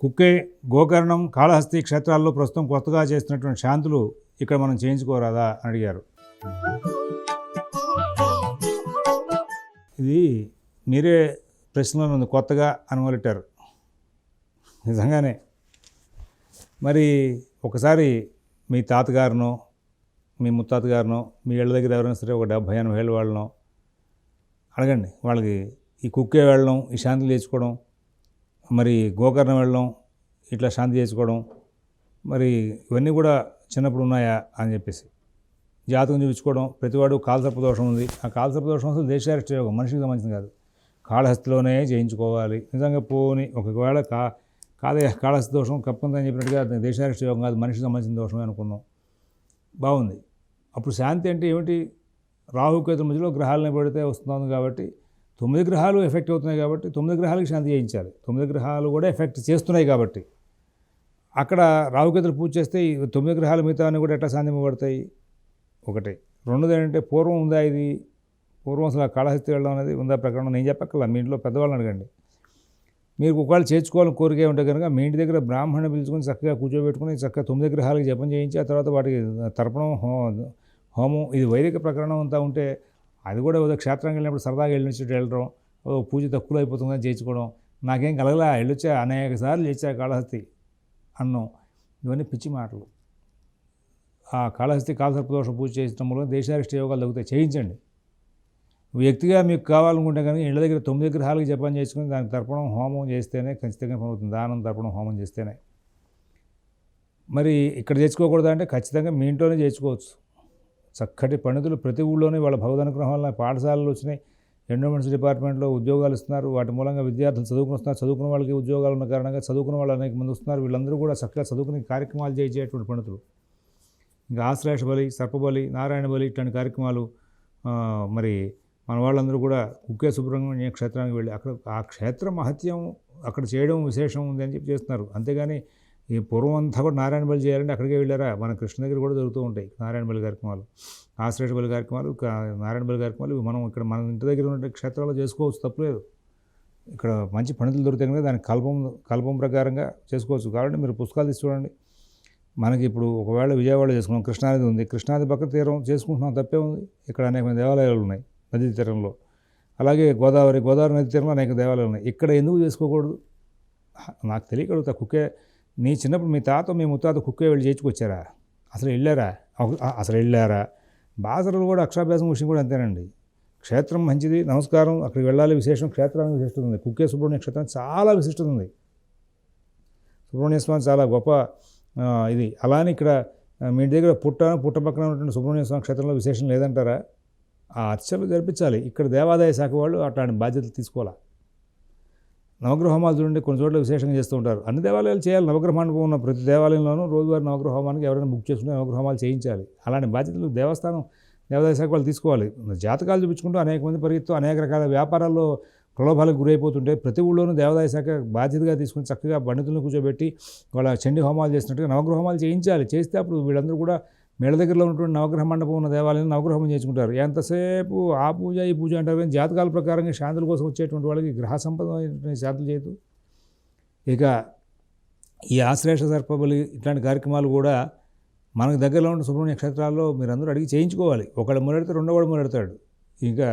కుక్కే గోకర్ణం కాళహస్తి క్షేత్రాల్లో ప్రస్తుతం కొత్తగా చేస్తున్నటువంటి శాంతులు ఇక్కడ మనం చేయించుకోరాదా అని అడిగారు. ఇది మీరే ప్రశ్నలో ఉంది కొత్తగా అనుమలెట్టారు. నిజంగానే. మరి ఒకసారి మీ తాతగారినో మీ ముత్తాతగారినో మీ ఇళ్ళ దగ్గర ఎవరైనా సరే ఒక డెబ్భై ఎనభై ఏళ్ళ వాళ్ళనో అడగండి. వాళ్ళకి ఈ కుక్కే వెళ్ళడం ఈ శాంతి చేసుకోవడం మరి గోకర్ణం వెళ్ళడం ఇట్లా శాంతి చేసుకోవడం మరి ఇవన్నీ కూడా చిన్నప్పుడు ఉన్నాయా అని చెప్పేసి. జాతకం చూపించుకోవడం ప్రతివాడు కాలసర్ప దోషం ఉంది. ఆ కాలసర్ప దోషం అసలు దేశారిష్ట యోగం మనిషికి సంబంధించింది కాదు. కాళహస్తిలోనే చేయించుకోవాలి. నిజంగా పోని ఒకవేళ కా కాదే కాళహస్తి దోషం కప్పందని చెప్పినట్టుగా దేశారిష్ట యోగం కాదు మనిషికి సంబంధించిన దోషమే అనుకుందాం. బాగుంది. అప్పుడు శాంతి అంటే ఏమిటి? రాహుకేతుల మధ్యలో గ్రహాలను పెడితే వస్తుంది కాబట్టి తొమ్మిది గ్రహాలు ఎఫెక్ట్ అవుతున్నాయి కాబట్టి తొమ్మిది గ్రహాలకు శాంతి చేయించాలి. తొమ్మిది గ్రహాలు కూడా ఎఫెక్ట్ చేస్తున్నాయి కాబట్టి. అక్కడ రావుకేతులు పూజ చేస్తే తొమ్మిది గ్రహాలు మిగతా అన్నీ కూడా ఎట్లా శాంతింపబడతాయి ఒకటి. రెండోది ఏంటంటే పూర్వం ఉందా ఇది? పూర్వం అసలు కాళహస్తి వెళ్ళడం అనేది ఉందా ప్రకరణం? నేను చెప్పక్కల మీ ఇంట్లో పెద్దవాళ్ళని అడగండి. మీరు ఒకవేళ చేర్చుకోవాలని కోరిక ఉంటే కనుక మీ ఇంటి దగ్గర బ్రాహ్మణ పిలుచుకొని చక్కగా కూర్చోబెట్టుకుని చక్కగా తొమ్మిది గ్రహాలకు జపం చేయించి ఆ తర్వాత వాటికి తర్పణం హోమం ఇది వైదిక ప్రకరణం అంతా ఉంటే అది కూడా ఏదో క్షేత్రంకి వెళ్ళినప్పుడు సరదాగా వెళ్ళి వెళ్ళడం ఓ పూజ తక్కువలో అయిపోతుందని చేయించుకోవడం నాకేం కలగలా వెళ్ళొచ్చా అనేక సార్లు చేసా కాళహస్తి అన్నం. ఇవన్నీ పిచ్చి మాటలు. ఆ కాళహస్తి కాలసర్పదోష పూజ చేసిన వల్ల దేశారిష్ట యోగాలు తగ్గుతాయి. చేయించండి. వ్యక్తిగా మీకు కావాలనుకుంటే కానీ ఇళ్ళ దగ్గర తొమ్మిది గ్రహాలకు జపం చేసుకుని దానికి తర్పణం హోమం చేస్తేనే ఖచ్చితంగా పనుతుంది దానం తర్పణం హోమం చేస్తేనే. మరి ఇక్కడ చేసుకోకూడదు అంటే ఖచ్చితంగా మీ ఇంట్లోనే చేసుకోవచ్చు చక్కటి పండితులు ప్రతి ఊళ్ళోనే వాళ్ళ భగవదనుగ్రహం వల్ల పాఠశాలలు వచ్చినాయి. ఎండోమెంట్స్ డిపార్ట్మెంట్లో ఉద్యోగాలు ఇస్తున్నారు. వాటి మూలంగా విద్యార్థులు చదువుకుని వస్తున్నారు. చదువుకున్న వాళ్ళకి ఉద్యోగాలు ఉన్న కారణంగా చదువుకున్న వాళ్ళు అనేక మంది వస్తున్నారు. వీళ్ళందరూ కూడా చక్కగా చదువుకునే కార్యక్రమాలు చేయించేటువంటి పండితులు ఇంకా ఆశ్లేష బలి సర్పబలి నారాయణ బలి ఇట్లాంటి కార్యక్రమాలు మరి మన వాళ్ళందరూ కూడా కుక్కే సుబ్రహ్మణ్య క్షేత్రానికి వెళ్ళి అక్కడ ఆ క్షేత్ర మహత్యం అక్కడ చేయడం విశేషం ఉంది అని చెప్పి చేస్తున్నారు. అంతేగాని ఈ పూర్వం అంతా కూడా నారాయణ బలి చేయాలంటే అక్కడికే వెళ్ళారా? మన కృష్ణ దగ్గర కూడా జరుగుతూ ఉంటాయి నారాయణ బలి కార్యక్రమాలు. ఆశ్రేష బలి కార్యక్రమాలు నారాయణ బలి కార్యక్రమాలు ఇవి మనం ఇక్కడ మన ఇంటి దగ్గర ఉన్న క్షేత్రాల్లో చేసుకోవచ్చు తప్పలేదు ఇక్కడ మంచి పండితులు దొరుకుతాయి కదా దాని కల్పం కల్పం ప్రకారంగా చేసుకోవచ్చు. కాబట్టి మీరు పుస్తకాలు తీసి చూడండి. మనకి ఇప్పుడు ఒకవేళ విజయవాడ చేసుకున్నాం కృష్ణానది ఉంది. కృష్ణానది పక్క తీరం చేసుకుంటున్నాం తప్పే ఉంది. ఇక్కడ అనేకమైన దేవాలయాలు ఉన్నాయి నదీ తీరంలో. అలాగే గోదావరి గోదావరి నది తీరంలో అనేక దేవాలయాలు ఉన్నాయి. ఇక్కడ ఎందుకు చేసుకోకూడదు? నాకు తెలియకూడదు కుక్కే నీ చిన్నప్పుడు మీ తాత మీ ముత్తాత కుక్కే వెళ్ళి చేయించుకొచ్చారా? అసలు వెళ్ళారా? అసలు వెళ్ళారా? బాసరలు కూడా అక్షరాభ్యాసం విషయం కూడా అంతేనండి. క్షేత్రం మంచిది నమస్కారం అక్కడికి వెళ్ళాలి విశేషం క్షేత్రానికి విశిష్టత ఉంది. కుక్కే సుబ్రహ్మణ్య క్షేత్రం చాలా విశిష్టత ఉంది. సుబ్రహ్మణ్య స్వామి చాలా గొప్ప ఇది. అలానే ఇక్కడ మీ దగ్గర పుట్ట పుట్ట పక్కన ఉన్నటువంటి సుబ్రహ్మణ్య స్వామి క్షేత్రంలో విశేషం లేదంటారా? ఆ అర్చనలు జరిపించాలి. ఇక్కడ దేవాదాయ శాఖ వాళ్ళు అట్లాంటి బాధ్యతలు తీసుకోవాలా? నవగ్రహ హోమాలు చూడండి కొన్ని చోట్ల విశేషంగా చేస్తూ ఉంటారు. అన్ని దేవాలయాలు చేయాలి. నవగ్రహ ఉన్న ప్రతి దేవాలయంలోనూ రోజువారి నవగ్రహ హోమానికి ఎవరైనా బుక్ చేసుకుని నవగ్రహ హోమాలు చేయించాలి. అలాంటి బాధ్యతలు దేవస్థానం దేవాదాయ శాఖ వాళ్ళు తీసుకోవాలి. జాతకాలు చూపించుకుంటూ అనేక మంది పరిగెత్తు అనేక రకాల వ్యాపారాల్లో ప్రలోభాలకు గురైపోతుంటే ప్రతి ఊళ్ళోనూ దేవాదాయ శాఖ బాధ్యతగా తీసుకుని చక్కగా పండితులను కూర్చోబెట్టి వాళ్ళ చండీ హోమాలు చేసినట్టుగా నవగ్రహ హోమాలు చేయించాలి. చేస్తే అప్పుడు వీళ్ళందరూ కూడా మేడ దగ్గరలో ఉన్నటువంటి నవగ్రహ మండపం ఉన్న దేవాలయాన్ని నవగ్రహం చేసుకుంటారు. ఎంతసేపు ఆ పూజ ఈ పూజ అంటారు కానీ జాతకాల ప్రకారంగా శాంతుల కోసం వచ్చేటువంటి వాళ్ళకి గ్రహ సంపద శాంతులు చేయదు ఇక ఈ ఆశ్లేష సర్పబలి ఇట్లాంటి కార్యక్రమాలు కూడా మనకు దగ్గరలో ఉన్న సుబ్రహ్మణ్య క్షేత్రాల్లో మీరందరూ అడిగి చేయించుకోవాలి. ఒకళ్ళు మొదలెడితే రెండో వాడు మొదలెడతాడు ఇంకా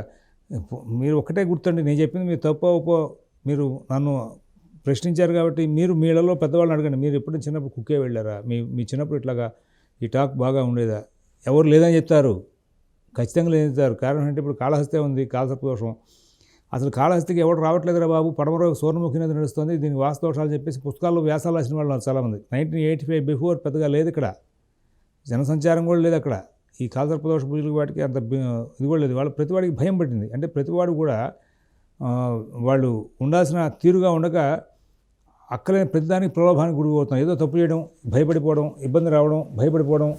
మీరు ఒక్కటే గుర్తండి నేను చెప్పింది మీరు తప్ప ఒప్పో మీరు నన్ను ప్రశ్నించారు కాబట్టి మీరు మీలలో పెద్దవాళ్ళని అడగండి. మీరు ఎప్పుడు చిన్నప్పుడు కుక్కే వెళ్ళారా? మీ మీ చిన్నప్పుడు ఇట్లాగా ఈ టాక్ బాగా ఉండేదా? ఎవరు లేదని చెప్తారు. ఖచ్చితంగా లేదని చెప్తారు. కారణం అంటే ఇప్పుడు కాళహస్తే ఉంది కాలసర్ప దోషం అసలు కాళహస్తికి ఎవరు రావట్లేదురా బాబు? పడమర సూర్యముఖి నది నడుస్తుంది. దీనికి వాస్తదోషాలు చెప్పేసి పుస్తకాల్లో వ్యాసాలు రాసిన వాళ్ళు చాలామంది. నైన్టీన్ ఎయిటీ ఫైవ్ బిఫోర్ పెద్దగా లేదు ఇక్కడ. జనసంచారం కూడా లేదు అక్కడ. ఈ కాలసర్పదోష పూజలకు వాటికి అంత ఇది కూడా లేదు. వాళ్ళు ప్రతివాడికి భయం పట్టింది. అంటే ప్రతివాడు కూడా వాళ్ళు ఉండాల్సిన తీరుగా ఉండక అక్కలేని ప్రతిదానికి ప్రలోభానికి గురి అవుతాం ఏదో తప్పు చేయడం భయపడిపోవడం ఇబ్బంది రావడం భయపడిపోవడం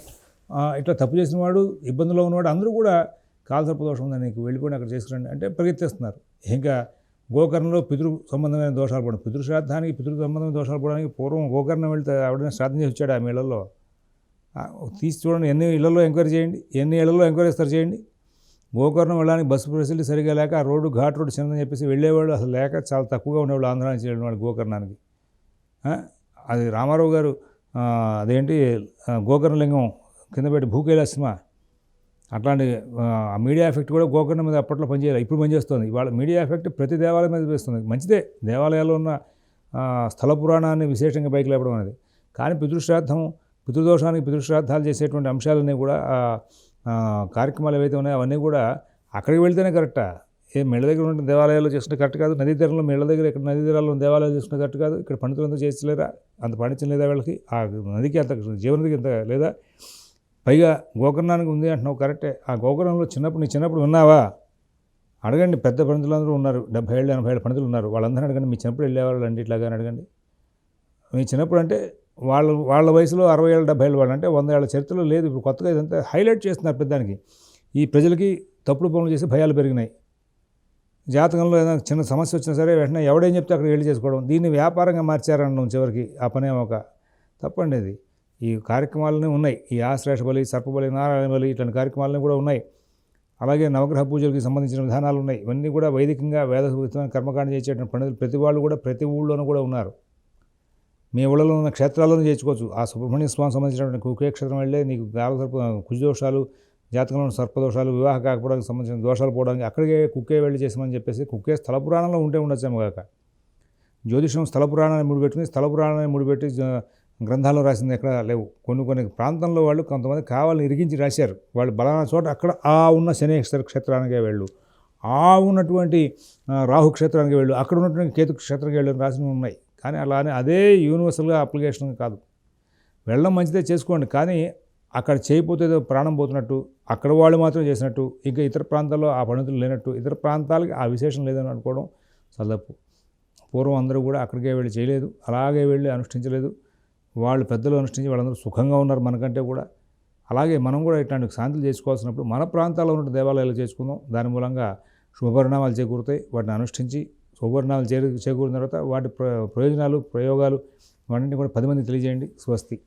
ఇట్లా తప్పు చేసిన వాడు ఇబ్బందిలో ఉన్నవాడు అందరూ కూడా కాలసర్పదోషం ఉందని నీకు వెళ్ళిపోయి అక్కడ చేసుకురండి అంటే పరిగెత్తేస్తున్నారు. ఇంకా గోకర్ణంలో పితృ సంబంధమైన దోషాలు పడడం పితృ శ్రాద్ధానికి పితృ సంబంధమైన దోషాలు పడడానికి పూర్వం గోకర్ణం వెళ్తే ఆవిడని శ్రాద్ధం చేసి వచ్చాడు ఆ మేళల్లో. తీసి చూడండి ఎన్ని ఇళ్ళలో ఎంక్వైరీ చేయండి ఎన్ని ఇళ్ళలో ఎంక్వైరీ ఇస్తారు చేయండి. గోకర్ణం వెళ్ళడానికి బస్సు ఫెసిలిటీ సరిగా లేక ఆ రోడ్డు ఘాట్ రోడ్డు చిన్నదని చెప్పేసి వెళ్ళేవాళ్ళు అసలు లేక చాలా తక్కువగా ఉండేవాళ్ళు ఆంధ్ర నుంచి వెళ్ళిన వాళ్ళు గోకర్ణానికి. అది రామారావు గారు అదేంటి గోకర్ణలింగం కింద పెట్టి భూకైలాసమా? అట్లాంటి ఆ మీడియా ఎఫెక్ట్ కూడా గోకర్ణ మీద అప్పట్లో పనిచేయాలి ఇప్పుడు పనిచేస్తుంది. ఇవాళ మీడియా ఎఫెక్ట్ ప్రతి దేవాలయం మీద వేస్తుంది. మంచిదే దేవాలయాల్లో ఉన్న స్థల పురాణాన్ని విశేషంగా పైకి లేపడం అనేది. కానీ పితృశ్రాద్ధం పితృదోషానికి పితృశ్రాద్ధాలు చేసేటువంటి అంశాలన్నీ కూడా కార్యక్రమాలు ఏవైతే ఉన్నాయో అవన్నీ కూడా అక్కడికి వెళ్తేనే కరెక్టా? ఏ మెళ్ళ దగ్గర ఉన్న దేవాలయాలు చేసుకుంటే కరెక్ట్ కాదు. నదీ తీరంలో మెళ్ళ దగ్గర ఇక్కడ నదీ తీరాల్లో ఉన్న దేవాలయాలు చేసుకుంటే కరెక్ట్ కాదు. ఇక్కడ పండితులంతా చేస్తలేరా అంత పండించడం లేదా వాళ్ళకి? ఆ నదికి అంత జీవనదికి అంత లేదా? పైగా గోకర్ణానికి ఉంది అంటున్నావు కరెక్టే. ఆ గోకర్ణంలో చిన్నప్పుడు నీ చిన్నప్పుడు విన్నావా అడగండి. పెద్ద పండితులందరూ ఉన్నారు. డెబ్బై ఏళ్ళు ఎనభై ఏళ్ళ పండితులు ఉన్నారు. వాళ్ళందరూ అడగండి. మీ చిన్నప్పుడు వెళ్ళేవాళ్ళు అండి ఇట్లాగా అడగండి. మీ చిన్నప్పుడు అంటే వాళ్ళ వాళ్ళ వయసులో అరవై ఏళ్ళ డెబ్బై ఏళ్ళు వాళ్ళు అంటే వంద ఏళ్ళ చరిత్రలో లేదు. ఇప్పుడు కొత్తగా ఇదంతా హైలైట్ చేస్తున్నారు పెద్దానికి. ఈ ప్రజలకి తప్పుడు పనులు చేసి భయాలు పెరిగినాయి. జాతకంలో ఏదైనా చిన్న సమస్య వచ్చినా సరే వెంటనే ఎవడేం చెప్తే అక్కడ వెళ్ళి చేసుకోవడం. దీన్ని వ్యాపారంగా మార్చారనడం చివరికి ఆ పనే ఒక తప్పండి అది. ఈ కార్యక్రమాలన్నీ ఉన్నాయి. ఈ ఆశ్లేష బలి సర్పబలి నారాయణ బలి ఇట్లాంటి కార్యక్రమాలన్నీ కూడా ఉన్నాయి. అలాగే నవగ్రహ పూజలకి సంబంధించిన విధానాలు ఉన్నాయి. ఇవన్నీ కూడా వైదికంగా వేద కర్మకాండం కర్మకాండ చేసేటువంటి పండితులు ప్రతి వాళ్ళు కూడా ప్రతి ఊళ్ళోనూ కూడా ఉన్నారు. మీ ఊళ్ళలో ఉన్న క్షేత్రాల్లోనూ చేర్చుకోవచ్చు. ఆ సుబ్రహ్మణ్య స్వామి సంబంధించినటువంటి కుక్షేత్రం వెళ్ళే నీకు గాల సర్ప కుజదోషాలు జాతకంలో సర్పదోషాలు వివాహ కాకపోవడానికి సంబంధించిన దోషాలు పోవడానికి అక్కడికే కుక్కే వెళ్ళి చేసామని చెప్పేసి కుక్కే స్థల పురాణంలో ఉంటే ఉండొచ్చేమో కాక. జ్యోతిషం స్థల పురాణాన్ని ముడిపెట్టుకుని స్థల పురాణాన్ని ముడిపెట్టి జ- గ్రంథాల్లో రాసింది ఎక్కడ లేవు. కొన్ని కొన్ని ప్రాంతంలో వాళ్ళు కొంతమంది కావాలని ఇరిగించి రాశారు. వాళ్ళు బలానా చోట అక్కడ ఆ ఉన్న శనేశ్వర క్షేత్రానికే వెళ్ళు. ఆ ఉన్నటువంటి రాహు క్షేత్రానికి వెళ్ళు. అక్కడ ఉన్నటువంటి కేతు క్షేత్రానికి వెళ్ళు రాసినవి ఉన్నాయి. కానీ అలానే అదే యూనివర్సల్గా అప్లికేషన్ కాదు. వెళ్ళడం మంచిదే చేసుకోండి. కానీ అక్కడ చేయకపోతే ఏదో ప్రాణం పోతున్నట్టు అక్కడ వాళ్ళు మాత్రం చేసినట్టు ఇంకా ఇతర ప్రాంతాల్లో ఆ పండితులు లేనట్టు ఇతర ప్రాంతాలకి ఆ విశేషం లేదని అనుకోవడం సదప్పు పూర్వం అందరూ కూడా అక్కడికే వెళ్ళి చేయలేదు అలాగే వెళ్ళి అనుష్ఠించలేదు. వాళ్ళు పెద్దలు అనుష్ఠించి వాళ్ళందరూ సుఖంగా ఉన్నారు మనకంటే కూడా. అలాగే మనం కూడా ఇట్లాంటి శాంతులు చేసుకోవాల్సినప్పుడు మన ప్రాంతాల్లో ఉన్న దేవాలయాలు చేసుకుందాం. దాని మూలంగా శుభపరిణామాలు చేకూరుతాయి. వాటిని అనుష్ఠించి శుభపరిణామాలు చేకూరిన తర్వాత వాటి ప్ర- ప్రయోజనాలు ప్రయోగాలు వాటిని కూడా పది మంది తెలియజేయండి. స్వస్తి.